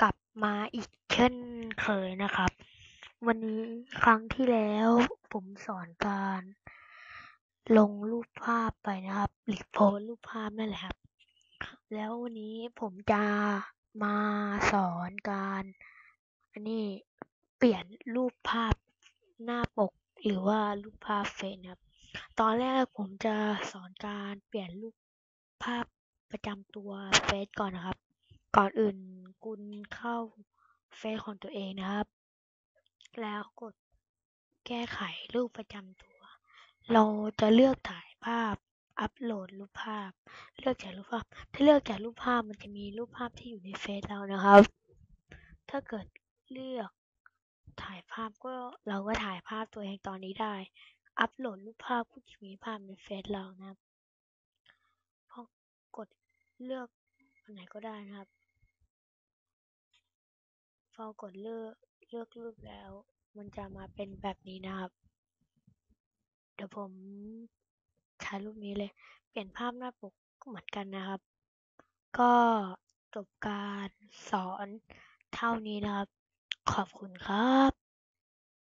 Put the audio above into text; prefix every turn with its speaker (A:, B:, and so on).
A: กลับมาอีกเช่นเคยนะครับ วันนี้ครั้งที่แล้วผมสอนการ ลงรูปภาพไปนะครับหรือโพสรูปภาพนั่นแหละครับ แล้ววันนี้ผมจะมาสอนการอันนี้เปลี่ยนรูปภาพหน้าปกหรือว่ารูปภาพเฟซนะครับ ตอนแรกผมจะสอนการเปลี่ยนรูปภาพประจำตัวเฟซก่อนนะครับ ก่อนอื่น คุณเข้าเฟซของตัวเองนะครับ แล้วกดแก้ไขรูปประจำตัว เราจะเลือกถ่ายภาพ อัปโหลดรูปภาพ เลือกจากรูปภาพ ถ้าเลือกจากรูปภาพมันจะมีรูปภาพที่อยู่ในเฟซเรานะครับ ถ้าเกิดเลือกถ่ายภาพก็เราก็ถ่ายภาพตัวเองตอนนี้ได้ อัปโหลดรูปภาพก็จะมีภาพในเฟซเรานะครับพอกดเลือกอันไหนก็ได้นะครับ พอกดเลือกเลือกรูปแล้ว มันจะมาเป็นแบบนี้นะครับ เดี๋ยวผมถ่ายรูปนี้เลย เปลี่ยนภาพหน้าปกก็เหมือนกันนะครับ ก็จบการสอนเท่านี้นะครับ ขอบคุณครับ